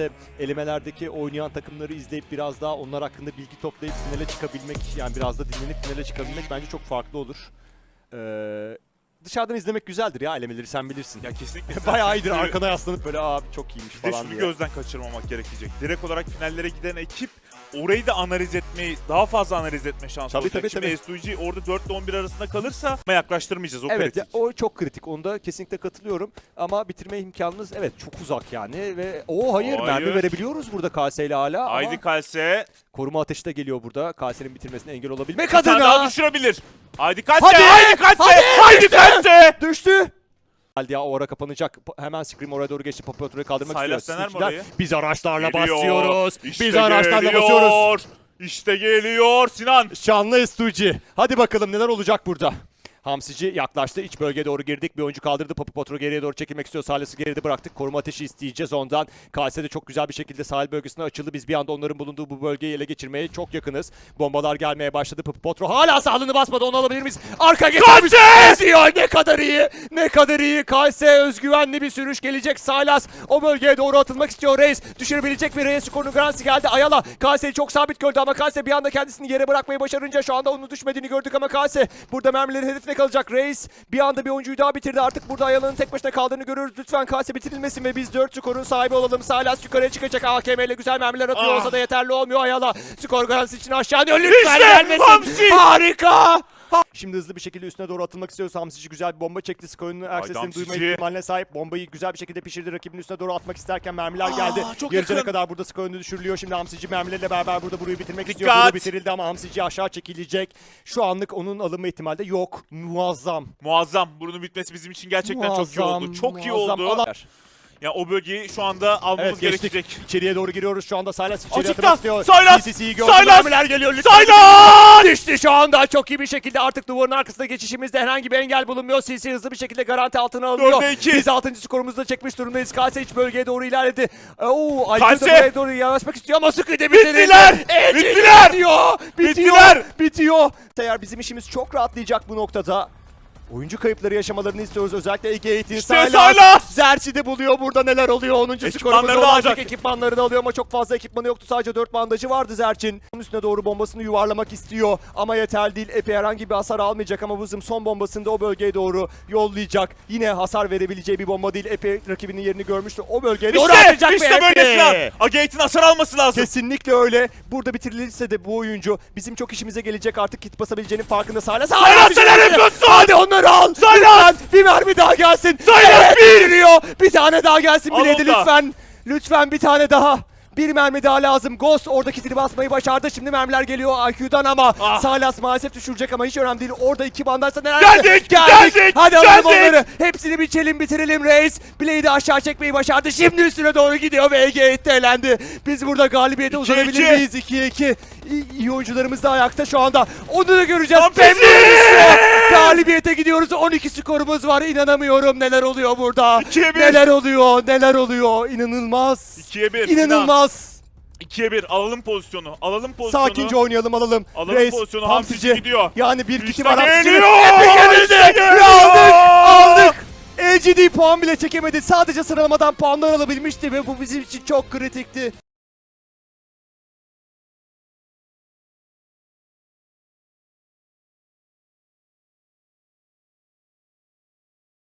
birlikte elemelerdeki oynayan takımları izleyip biraz daha onlar hakkında bilgi toplayıp finale çıkabilmek yani biraz da dinlenip finale çıkabilmek bence çok farklı olur. Ee, dışarıdan izlemek güzeldir ya elemeleri sen bilirsin. Ya kesinlikle. Bayağı iyidir arkana yaslanıp böyle abi çok iyiymiş Bir de falan şunu diye. gözden kaçırmamak gerekecek. Direkt olarak finallere giden ekip orayı da analiz etmeyi, daha fazla analiz etme şansı Tabii, olacak. tabii, Şimdi SUG orada 4 ile 11 arasında kalırsa yaklaştırmayacağız o Evet kritik. o çok kritik. Onda kesinlikle katılıyorum. Ama bitirme imkanınız evet çok uzak yani ve o hayır, Hayır. mermi verebiliyoruz burada KS ile hala Haydi ama Kalse. koruma ateşi de geliyor burada. KS'nin bitirmesine engel olabilmek Bir tane daha adına. düşürebilir. Haydi Kalse. Hadi! Haydi Kalse. Hadi! Haydi Kalse. Düştü. Geldi ya o ara kapanacak. Hemen Scream oraya doğru geçti. Papatro'yu kaldırmak Silas istiyor. dener mi Sizinkiler, orayı? Biz araçlarla Geliyor. basıyoruz. İşte Biz araçlarla geliyor. basıyoruz. İşte geliyor Sinan. Şanlı Estuci. Hadi bakalım neler olacak burada. Hamsici yaklaştı. İç bölgeye doğru girdik. Bir oyuncu kaldırdı. Papu Potro geriye doğru çekilmek istiyor. Silas'ı geride bıraktık. Koruma ateşi isteyeceğiz ondan. Kalse de çok güzel bir şekilde sahil bölgesine açıldı. Biz bir anda onların bulunduğu bu bölgeyi ele geçirmeye çok yakınız. Bombalar gelmeye başladı. Papu Potro hala sağlığını basmadı. Onu alabilir miyiz? Arka geçermiş. Eziyor. Ne kadar iyi. Ne kadar iyi. Kalse özgüvenli bir sürüş gelecek. Silas o bölgeye doğru atılmak istiyor. Reis düşürebilecek mi? Reis skorunu Gransi geldi. Ayala Kalse'yi çok sabit gördü ama Kalse bir anda kendisini yere bırakmayı başarınca şu anda onun düşmediğini gördük ama Kalse burada mermilerin hedefine kalacak. Reis bir anda bir oyuncuyu daha bitirdi. Artık burada Ayala'nın tek başına kaldığını görüyoruz. Lütfen Kalse bitirilmesin ve biz 4 skorun sahibi olalım. Silas yukarıya çıkacak. AKM ile güzel mermiler atıyor Ah. olsa da yeterli olmuyor Ayala. Skor Gransi için aşağı iniyor. Lütfen İşte gelmesin. Hamsi! Harika. Ha- Şimdi hızlı bir şekilde üstüne doğru atılmak istiyoruz. Hamsici güzel bir bomba çekti. Skorunun ayak sesini Hamsici. duyma ihtimaline sahip. Bombayı güzel bir şekilde pişirdi. Rakibin üstüne doğru atmak isterken mermiler geldi. çok Yarıcana kadar burada skor önü düşürülüyor. Şimdi Hamsici mermilerle beraber burada burayı bitirmek istiyor. Dikkat! Burada bitirildi ama Hamsici aşağı çekilecek. Şu anlık onun alınma ihtimali de yok. Muazzam. Muazzam. Bunun bitmesi bizim için gerçekten çok iyi Muazzam, oldu. Çok iyi muazzam. oldu. Alan- Ya o bölgeyi şu anda almamız Evet geçtik. gerekecek. İçeriye doğru giriyoruz şu anda. Silas içeriye Açıkta! istiyor. Silas! CCC'yi gördü. Silas! Geliyor. Lütfen. Saylan! Düştü şu anda. Çok iyi bir şekilde artık duvarın arkasında geçişimizde herhangi bir engel bulunmuyor. CC hızlı bir şekilde garanti altına alınıyor. Dörde iki. Biz 6. skorumuzu da çekmiş durumdayız. Kalse iç bölgeye doğru ilerledi. Oo, Aykut da buraya doğru yanaşmak istiyor ama sıkı da Bittiler! Bittiler! Bitiyor! Bitiyor! Bittiler! Bitiyor! Eğer bizim işimiz çok rahatlayacak bu noktada. Oyuncu kayıpları yaşamalarını istiyoruz. Özellikle Ege Eğitim İşte Silas! Zerçi de buluyor burada neler oluyor. 10. skorumuzda Ekipmanlarını olacak. alacak. Ekipmanlarını alıyor ama çok fazla ekipmanı yoktu. Sadece 4 bandajı vardı Zerçin. Onun üstüne doğru bombasını yuvarlamak istiyor. Ama yeterli değil. Epey herhangi bir hasar almayacak ama Vızım son bombasını da o bölgeye doğru yollayacak. Yine hasar verebileceği bir bomba değil. Epey rakibinin yerini görmüştü. O bölgeye doğru İşte, atacak işte Epe. Sinan. Agate'in hasar alması lazım. Kesinlikle öyle. Burada bitirilirse de bu oyuncu bizim çok işimize gelecek artık kit basabileceğinin farkında. Silas Silas, hala neler yapıyorsun? Hadi onları al. Silas! Lütfen bir mermi daha gelsin. Silas, Evet, bitiriyor. Bir tane daha gelsin bileydi lütfen. Lütfen bir tane daha. Bir mermi daha lazım. Ghost orada kitini basmayı başardı. Şimdi mermiler geliyor IQ'dan ama Ah. Silas maalesef düşürecek ama hiç önemli değil. Orada iki bandajsa neler Geldik, geldik, Hadi alalım geldik. onları. Hepsini biçelim bitirelim Reis. Blade'i aşağı çekmeyi başardı. Şimdi üstüne doğru gidiyor ve Ege elendi. Biz burada galibiyete uzanabilir iki. miyiz? 2'ye 2. İyi, iyi oyuncularımız da ayakta şu anda. Onu da göreceğiz. Galibiyete gidiyoruz. 12 skorumuz var. İnanamıyorum neler oluyor burada. Neler oluyor? Neler oluyor? İnanılmaz. 2'ye 1. Sinan. İnanılmaz. 2'ye 1. Alalım pozisyonu. Alalım pozisyonu. Sakince oynayalım alalım. Alalım Reis, pozisyonu, Hamsici. Hamsici gidiyor. Yani bir kiti var geliyor! Epic yenildi. Ve aldık. Aldık. LGD puan bile çekemedi. Sadece sıralamadan puanlar alabilmişti ve bu bizim için çok kritikti.